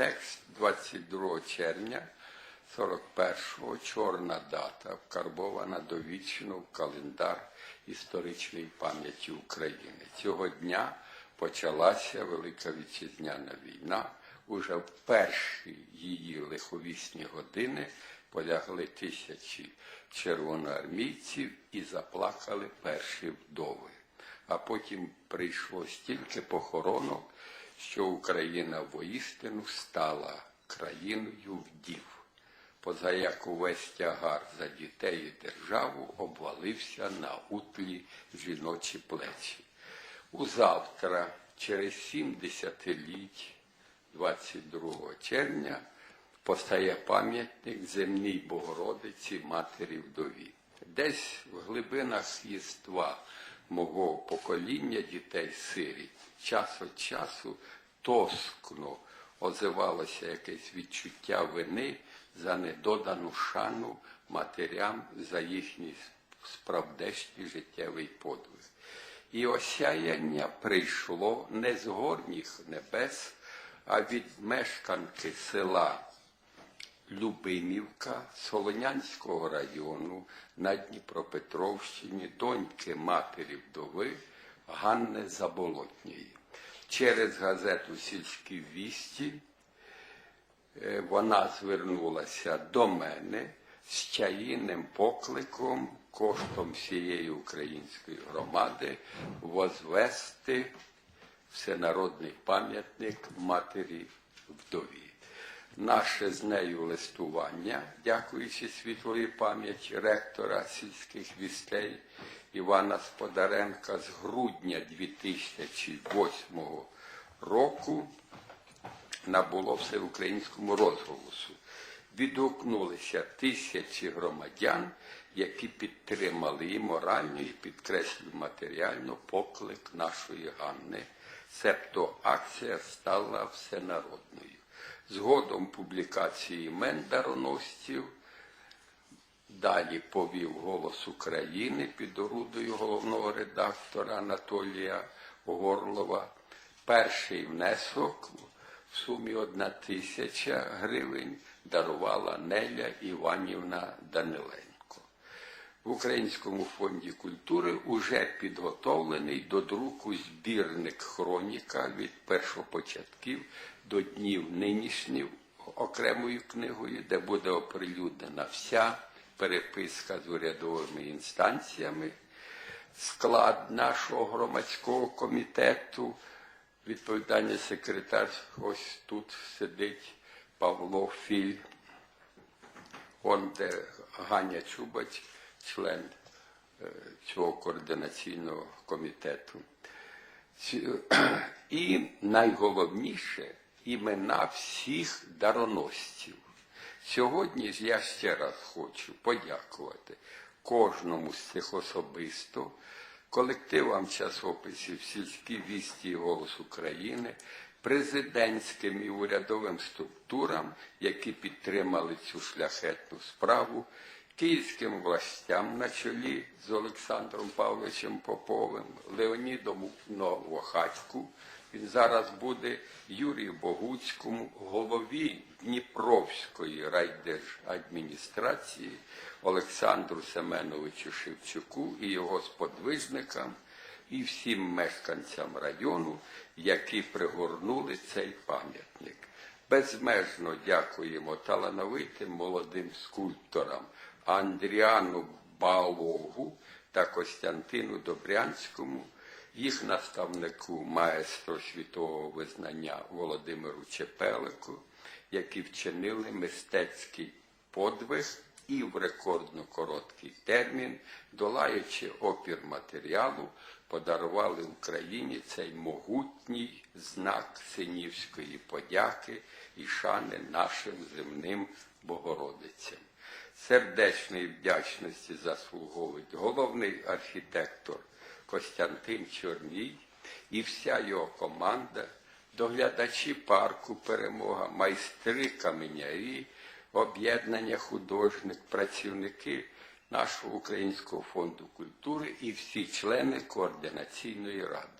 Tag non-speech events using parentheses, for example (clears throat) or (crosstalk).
текст 22 червня 41-го чорна дата, вкарбована довічно в календар історичної пам'яті України. Цього дня почалася Велика Вітчизняна війна. Уже в перші її лиховісні години полягли тисячі червоноармійців і заплакали перші вдови. А потім прийшло стільки похоронок, що Україна воістину стала країною вдів. Позаяк увесь тягар за дітей і державу обвалився на утлі жіночі плечі. Узавтра, через сім десятиліть, 22 червня, постає пам'ятник земній Богородиці Матері Вдові. Десь в глибинах єства мого покоління дітей сиріт час від часу тоскно озивалося якесь відчуття вини за недодану шану матерям за їхній справдешній життєвий подвиг. І осяяння прийшло не з горніх небес, а від мешканки села Любимівка Солонянського району на Дніпропетровщині, доньки матері вдови Ганни Заболотньої. Через газету Сільські вісті е, вона звернулася до мене з чаїним покликом коштом всієї української громади возвести всенародний пам'ятник матері вдові. Наше з нею листування, дякуючи світлої пам'яті ректора сільських вістей Івана Сподаренка з грудня 2008 року набуло всеукраїнському розголосу. Відгукнулися тисячі громадян, які підтримали і морально, і підкреслюю матеріально поклик нашої Ганни. Себто акція стала всенародною. Згодом публікації імен дароносців Далі повів голос України під орудою головного редактора Анатолія Горлова. Перший внесок в сумі 1 тисяча гривень дарувала Неля Іванівна Даниленко. В Українському фонді культури уже підготовлений до друку збірник хроніка від першопочатків до днів нинішніх окремою книгою, де буде оприлюднена вся переписка з урядовими інстанціями, склад нашого громадського комітету, відповідальний секретар, ось тут сидить Павло Філь, он де Ганя Чубач, член е, цього координаційного комітету. (clears throat) І найголовніше імена всіх дароносців. Сьогодні ж я ще раз хочу подякувати кожному з цих особисто, колективам часописів сільські вісті і голос України, президентським і урядовим структурам, які підтримали цю шляхетну справу, київським властям на чолі з Олександром Павловичем Поповим, Леонідом Новохатьку, він зараз буде Юрію Богуцькому, голові Дніпровської райдержадміністрації Олександру Семеновичу Шевчуку і його сподвижникам, і всім мешканцям району, які пригорнули цей пам'ятник. Безмежно дякуємо талановитим молодим скульпторам Андріану Балогу та Костянтину Добрянському, їх наставнику маестро світового визнання Володимиру Чепелику, які вчинили мистецький подвиг і в рекордно короткий термін, долаючи опір матеріалу, подарували Україні цей могутній знак синівської подяки і шани нашим земним Богородицям. Сердечної вдячності заслуговують головний архітектор Костянтин Чорній і вся його команда, доглядачі парку Перемога, майстри каменярі, об'єднання художник, працівники нашого Українського фонду культури і всі члени координаційної ради.